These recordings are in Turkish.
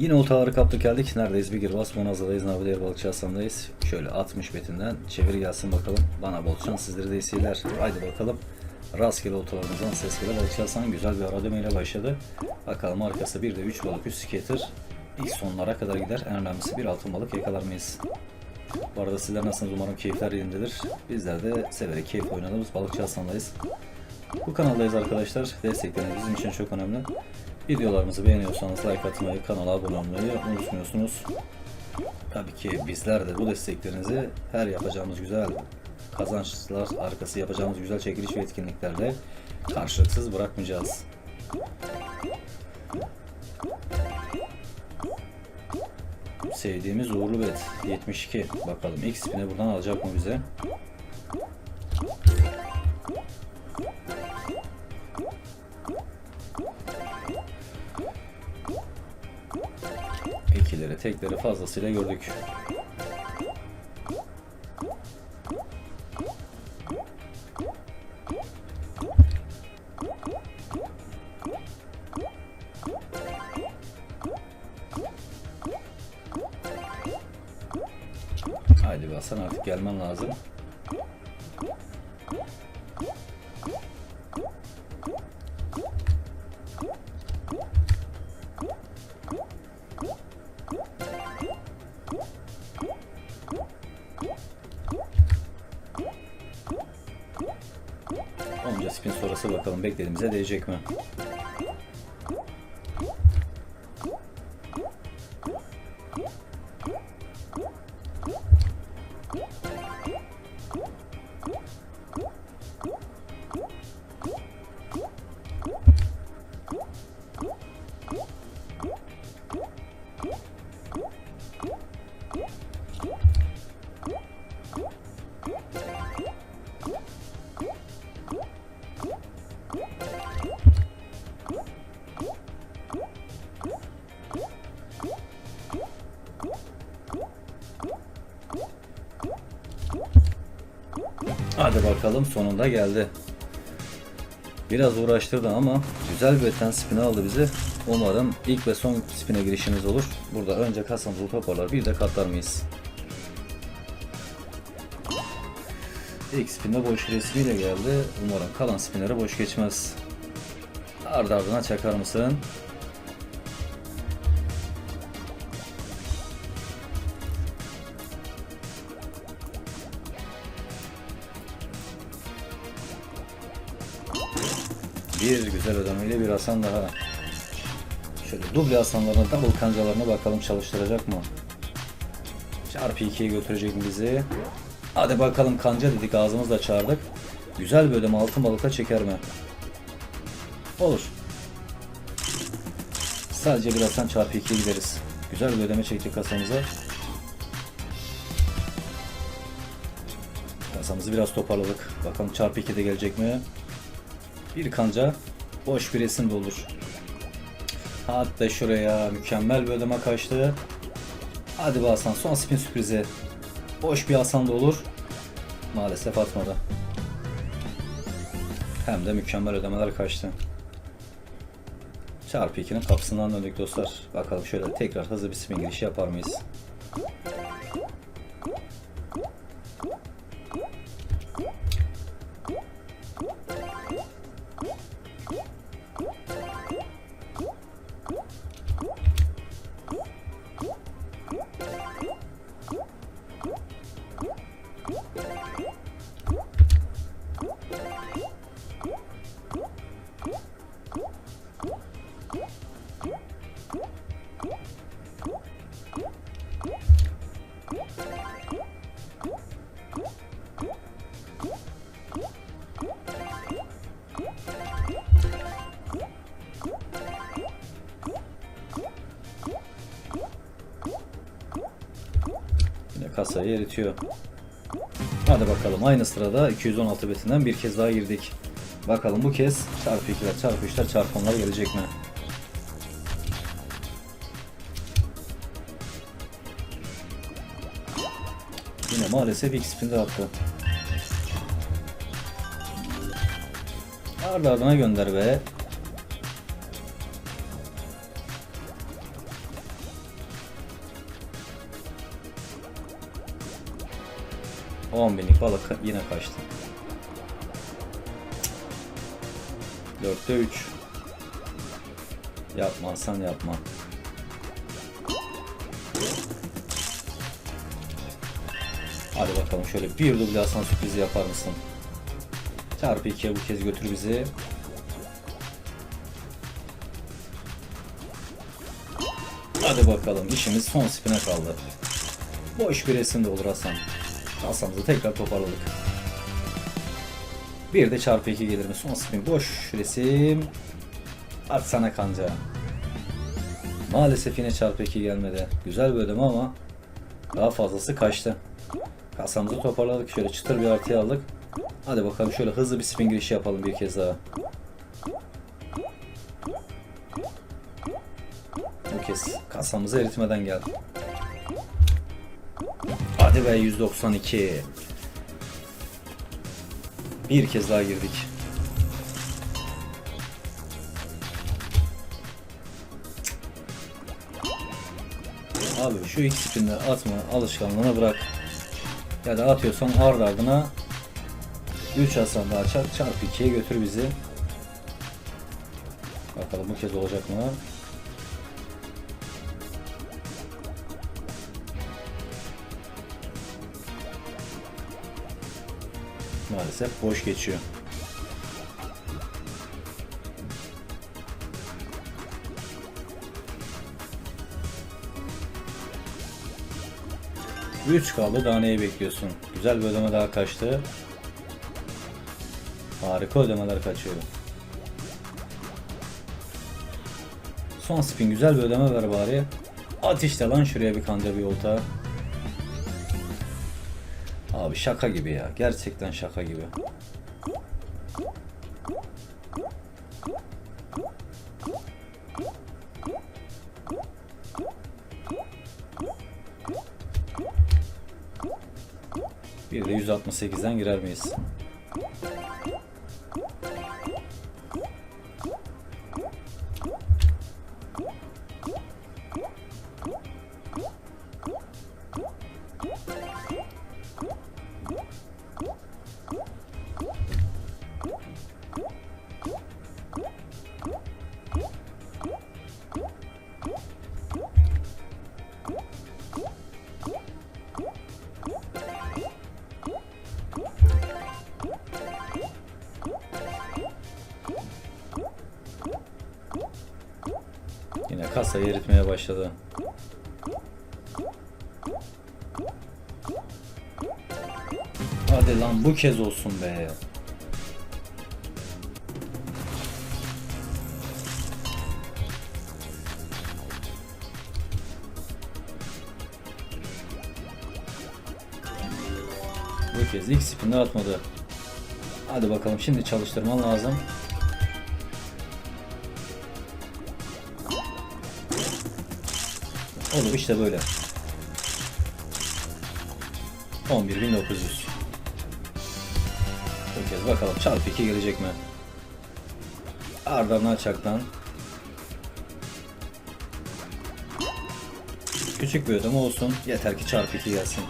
Yine oltaları kaptık geldik. Neredeyiz? Bir girbas Monaza'dayız. Navigator Balıkçı Hasan'dayız. Şöyle 60 betinden çevir gelsin bakalım. Bana bol şans sizlere de iyi seyirler. Haydi bakalım. Rastgele oltalarımızdan ses gele Balıkçı Hasan güzel bir ara dömeyle başladı. Bakalım arkası bir de 3 balık 3 skater. İlk sonlara kadar gider. En önemlisi bir altın balık yakalar mıyız? Bu arada sizler nasılsınız? Umarım keyifler yerindedir. Bizler de severek keyif oynadığımız Balıkçı Hasan'dayız. Bu kanaldayız arkadaşlar. Destekleriniz bizim için çok önemli. Videolarımızı beğeniyorsanız like atmayı, kanala abone olmayı unutmuyorsunuz. Tabii ki bizler de bu desteklerinizi her yapacağımız güzel kazançlar arkası yapacağımız güzel çekiliş ve etkinliklerle karşılıksız bırakmayacağız. Sevdiğimiz uğurlu bet 72. Bakalım ilk spine buradan alacak mı bize? Tekleri fazlasıyla gördük. Haydi Hasan artık gelmen lazım. Bakalım beklediğimize değecek mi? Hadi bakalım sonunda geldi. Biraz uğraştırdı ama güzel bir beten spine aldı bizi. Umarım ilk ve son spine girişimiz olur. Burada önce kasamızı toparlar bir de katlar mıyız? İlk spinde boş resmiyle geldi. Umarım kalan spinlere boş geçmez. Ardı ardına çakar mısın? Bir güzel ödemeyle bir Hasan daha. Şöyle duble Hasanlarına, double kancalarına bakalım çalıştıracak mı? Çarpı 2'ye götürecek mi bizi? Hadi bakalım kanca dedik ağzımızla çağırdık. Güzel bir ödeme altın balıkta çeker mi? Olur. Sadece bir Hasan çarpı 2'ye gideriz. Güzel bir ödeme çektik kasamıza. Kasamızı biraz toparladık. Bakalım çarpı 2'de gelecek mi? Bir kanca boş bir resim de olur. Hatta şuraya mükemmel bir ödeme kaçtı. Hadi be Hasan son spin sürprizi. Boş bir Hasan da olur. Maalesef atmadı. Hem de mükemmel ödemeler kaçtı. Çarpı 2'nin kapısından döndük dostlar. Bakalım şöyle tekrar hızlı bir spin girişi yapar mıyız? Kasayı eritiyor. Hadi bakalım aynı sırada 216 betinden bir kez daha girdik. Bakalım bu kez çarpı 2'ler, çarpı 3'ler, çarpı 10'lar gelecek mi? Yine maalesef ilk spinde attı. Ardı ardına gönder be. 10 binlik balık yine kaçtı. 4'te 3. Yapmazsan yapma. Hadi bakalım şöyle bir dublasyon sürprizi yapar mısın? Çarpı 2'ye bu kez götür bizi. Hadi bakalım işimiz son spine kaldı. Boş bir resim de olur Hasan. Kasamızı tekrar toparladık. Bir de çarpı 2 gelir mi? Son spin boş resim. At sana kanca. Maalesef yine çarpı 2 gelmedi. Güzel ödeme ama daha fazlası kaçtı. Kasamızı toparladık. Şöyle çıtır bir artıya aldık. Hadi bakalım şöyle hızlı bir spin girişi yapalım bir kez daha. Bu kez kasamızı eritmeden geldi. Hadi be 192. Bir kez daha girdik. Abi şu iki spinde atma alışkanlığına bırak. Ya da atıyorsan ard ardına 3 Hasan daha çarp çarpı 2'ye götür bizi. Bakalım bu kez olacak mı? Maalesef boş geçiyor. Üç kaldı daha neyi bekliyorsun? Güzel bir ödeme daha kaçtı. Harika ödemeler kaçıyor. Son spin güzel bir ödeme ver bari. At lan şuraya bir kanca bir olta. Abi şaka gibi ya. Gerçekten şaka gibi. Bir de 168'den girer miyiz? Kasayı eritmeye başladı. Hadi lan bu kez olsun be. Bu kez ilk spinde atmadı. Hadi bakalım şimdi çalıştırman lazım. Olur işte böyle. 11.900 Bu kez bakalım çarpı 2 gelecek mi? Ardından çaktan Küçük bir ödeme olsun yeter ki çarpı 2 gelsin.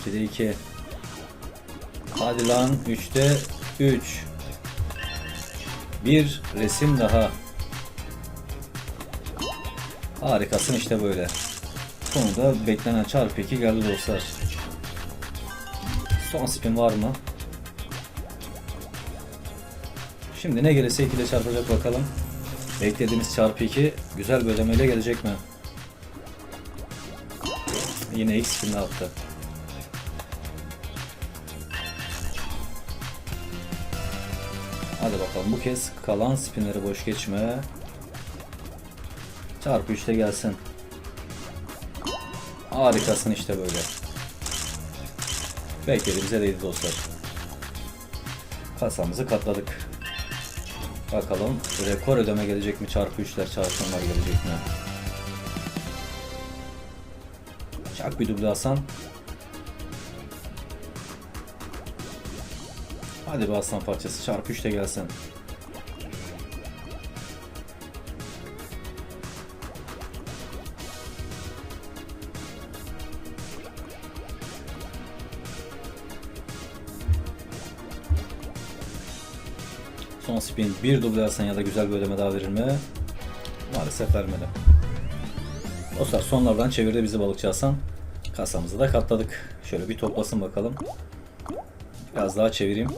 İkide iki. Hadi lan 3'te 3. Bir resim daha. Harikasın işte böyle. Sonunda beklenen çarpı 2 geldi dostlar. Son spin var mı? Şimdi ne gelirse 2 ile çarpacak bakalım. Beklediğimiz çarpı 2 güzel bir ödemeyle gelecek mi? Yine X spin attı. Hadi bakalım bu kez kalan spinleri boş geçme. Çarpı 3'te gelsin. Harikasın işte böyle. Beklediğimize değdi dostlar. Kasamızı katladık. Bakalım rekor ödeme gelecek mi? Çarpı 3'ler çarpımlar gelecek mi? Çak bir duble Hasan. Hadi be aslan parçası çarpı 3 de gelsin. Son spin bir duble alsan ya da güzel bir ödeme daha verir mi? Maalesef vermedi. Dostlar sonlardan çevirdi bizi balıkçı Hasan. Kasamızı da katladık. Şöyle bir toplasın bakalım. Biraz daha çevireyim.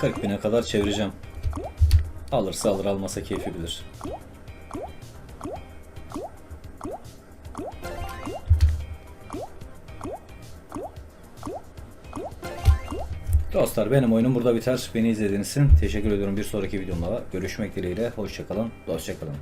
Kırk bine kadar çevireceğim. Alırsa alır almasa keyfi bilir. Dostlar benim oyunum burada biter. Beni izlediğiniz için teşekkür ediyorum. Bir sonraki videomda görüşmek dileğiyle. Hoşçakalın. Hoşçakalın.